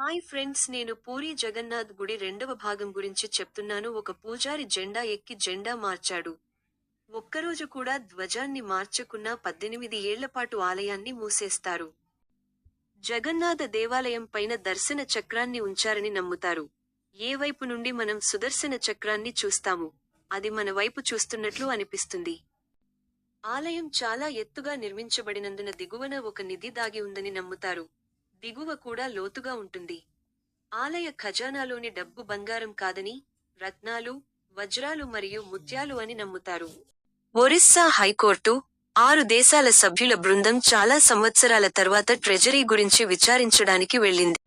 Hi friends నేను పూరి జగన్నాథ్ గుడి రెండవ భాగం గురించి చెప్తున్నాను. ఒక పూజారి జెండా ఎక్కి జెండా మార్చాడు. ఒక్కరోజు కూడా ధ్వజాన్ని మార్చకున్నా పద్దెనిమిది ఏళ్ళపాటు ఆలయాన్ని మూసేస్తారు. జగన్నాథ దేవాలయం పైన దర్శన చక్రాన్ని ఉంచారని నమ్ముతారు. ఏ వైపు నుండి మనం సుదర్శన చక్రాన్ని చూస్తాము? అది మన వైపు చూస్తున్నట్లు అనిపిస్తుంది. ఆలయం చాలా ఎత్తుగా నిర్మించబడినందున దిగువన ఒక నిధి దాగి ఉందని నమ్ముతారు. దిగువ కూడా లోతుగా ఉంటుంది. ఆలయ ఖజానాలోని డబ్బు బంగారం కాదని రత్నాలు వజ్రాలు మరియు ముత్యాలు అని నమ్ముతారు. ఒరిస్సా హైకోర్టు ఆరు దేశాల సభ్యుల బృందం చాలా సంవత్సరాల తర్వాత ట్రెజరీ గురించి విచారించడానికి వెళ్ళింది.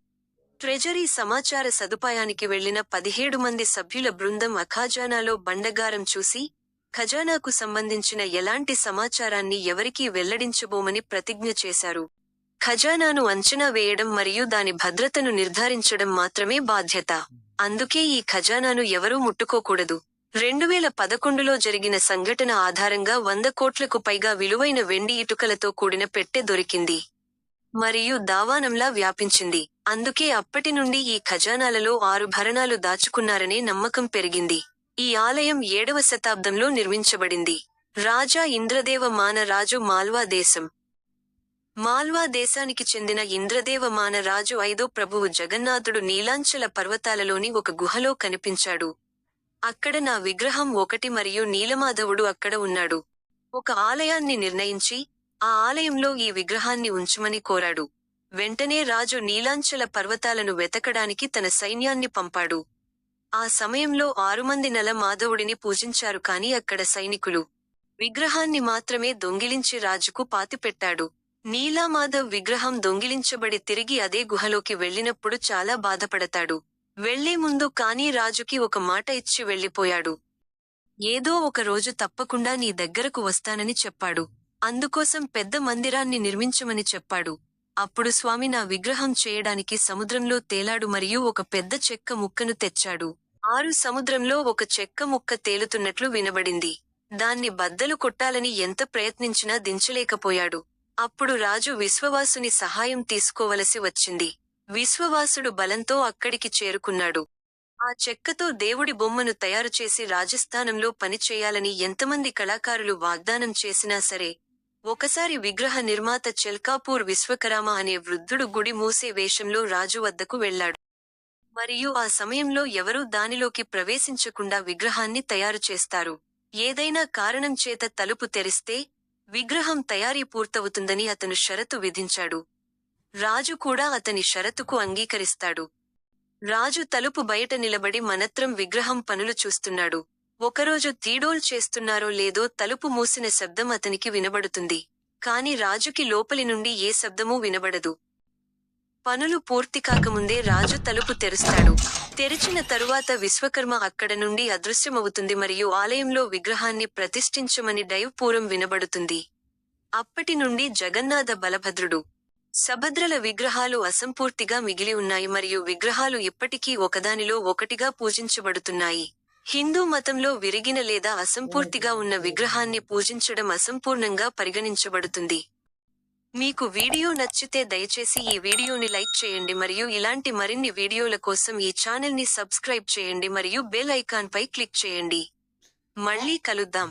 ట్రెజరీ సమాచార సదుపాయానికి వెళ్ళిన పదిహేడు మంది సభ్యుల బృందం అఖాజానాలో బండగారం చూసి ఖజానాకు సంబంధించిన ఎలాంటి సమాచారాన్ని ఎవరికీ వెల్లడించబోమని ప్రతిజ్ఞ చేశారు. ఖజానాను అంచనా వేయడం మరియు దాని భద్రతను నిర్ధారించడం మాత్రమే బాధ్యత. అందుకే ఈ ఖజానాను ఎవరూ ముట్టుకోకూడదు. రెండు వేల పదకొండులో జరిగిన సంఘటన ఆధారంగా వంద కోట్లకు పైగా విలువైన వెండి ఇటుకలతో కూడిన పెట్టె దొరికింది. మరియు దావానంలా వ్యాపించింది. అందుకే అప్పటి నుండి ఈ ఖజానాలలో ఆరు భరణాలు దాచుకున్నారనే నమ్మకం పెరిగింది. ఈ ఆలయం ఏడవ శతాబ్దంలో నిర్మించబడింది. రాజా ఇంద్రదేవ మాన రాజు మాల్వా దేశం. మాల్వా దేశానికి చెందిన ఇంద్రదేవమాన రాజు ఐదో ప్రభువు జగన్నాథుడు నీలాంచల పర్వతాలలోని ఒక గుహలో కనిపించాడు. అక్కడ నా విగ్రహం ఒకటి మరియు నీలమాధవుడు అక్కడ ఉన్నాడు. ఒక ఆలయాన్ని నిర్ణయించి ఆ ఆలయంలో ఈ విగ్రహాన్ని ఉంచమని కోరాడు. వెంటనే రాజు నీలాంచల పర్వతాలను వెతకడానికి తన సైన్యాన్ని పంపాడు. ఆ సమయంలో ఆరు మంది నల మాధవుడిని పూజించారు కాని అక్కడ సైనికులు. విగ్రహాన్ని మాత్రమే దొంగిలించి రాజుకు పాతిపెట్టాడు. నీలామాధవ్ విగ్రహం దొంగిలించబడి తిరిగి అదే గుహలోకి వెళ్ళినప్పుడు చాలా బాధపడతాడు. వెళ్ళే ముందు కానీ రాజుకి ఒక మాట ఇచ్చి వెళ్ళిపోయాడు ఏదో ఒక రోజు తప్పకుండా నీ దగ్గరకు వస్తానని చెప్పాడు. అందుకోసం పెద్ద మందిరాన్ని నిర్మించమని చెప్పాడు. అప్పుడు స్వామి నా విగ్రహం చేయడానికి సముద్రంలో తేలాడు మరియు ఒక పెద్ద చెక్క ముక్కను తెచ్చాడు. ఆరు సముద్రంలో ఒక చెక్క ముక్క తేలుతున్నట్లు వినబడింది. దాన్ని బద్దలు కొట్టాలని ఎంత ప్రయత్నించినా దించలేకపోయాడు. అప్పుడు రాజు విశ్వవాసుని సహాయం తీసుకోవలసి వచ్చింది. విశ్వవాసుడు బలంతో అక్కడికి చేరుకున్నాడు. ఆ చెక్కతో దేవుడి బొమ్మను తయారుచేసి రాజస్థానంలో పనిచేయాలని ఎంతమంది కళాకారులు వాగ్దానం చేసినా సరే ఒకసారి విగ్రహ నిర్మాత చెల్కాపూర్ విశ్వకరామ అనే వృద్ధుడు గుడి మూసే వేషంలో రాజు వద్దకు వెళ్ళాడు మరియు ఆ సమయంలో ఎవరూ దానిలోకి ప్రవేశించకుండా విగ్రహాన్ని తయారు చేస్తారు. ఏదైనా కారణం చేత తలుపు తెరిస్తే విగ్రహం తయారీ పూర్తవుతుందని అతను షరతు విధించాడు. రాజు కూడా అతని షరతుకు అంగీకరిస్తాడు. రాజు తలుపు బయట నిలబడి మనత్రం విగ్రహం పనులు చూస్తున్నాడు. ఒకరోజు తీడోల్ చేస్తున్నారో లేదో తలుపు మూసిన శబ్దం అతనికి వినబడుతుంది. కాని రాజుకి లోపలి నుండి ఏ శబ్దమూ వినబడదు. పనులు పూర్తి కాకముందే రాజు తలుపు తెరుస్తాడు. తెరిచిన తరువాత విశ్వకర్మ అక్కడ నుండి అదృశ్యమవుతుంది మరియు ఆలయంలో విగ్రహాన్ని ప్రతిష్ఠించమని దైవపూరం వినబడుతుంది. అప్పటి నుండి జగన్నాథ బలభద్రుడు. సభద్రల విగ్రహాలు అసంపూర్తిగా మిగిలి ఉన్నాయి మరియు విగ్రహాలు ఇప్పటికీ ఒకదానిలో ఒకటిగా పూజించబడుతున్నాయి. హిందూ మతంలో విరిగిన లేదా అసంపూర్తిగా ఉన్న విగ్రహాన్ని పూజించడం అసంపూర్ణంగా పరిగణించబడుతుంది. మీకు వీడియో నచ్చితే దయచేసి ఈ వీడియోని లైక్ చేయండి మరియు ఇలాంటి మరిన్ని వీడియోల కోసం ఈ ఛానల్ని సబ్స్క్రైబ్ చేయండి మరియు బెల్ ఐకాన్ పై క్లిక్ చేయండి. మళ్ళీ కలుద్దాం.